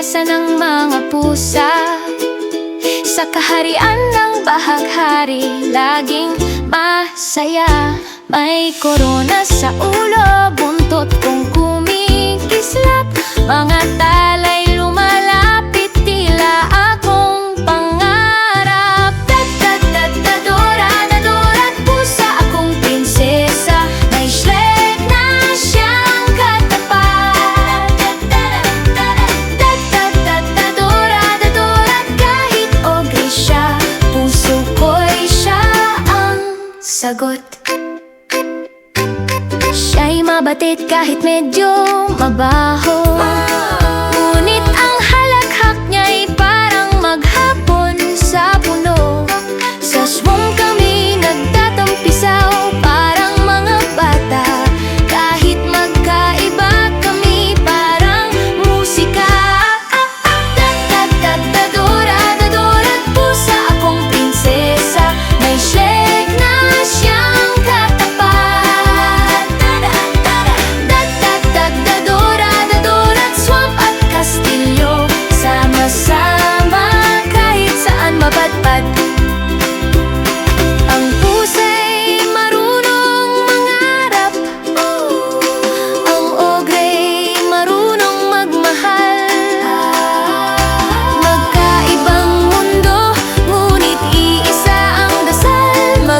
prinsesa ng mga pusa. Sa kaharian ng bahaghari Laging masaya. May korona sa ulo Buntot kong sagot. Siya'y mabatit kahit medyo mabaho.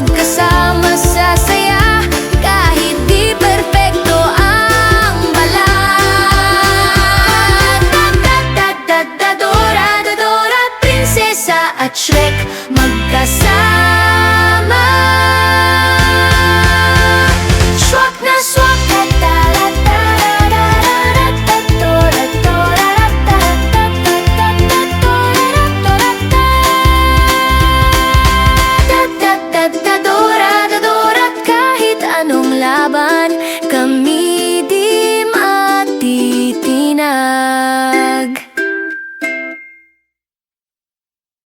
magkasama আবার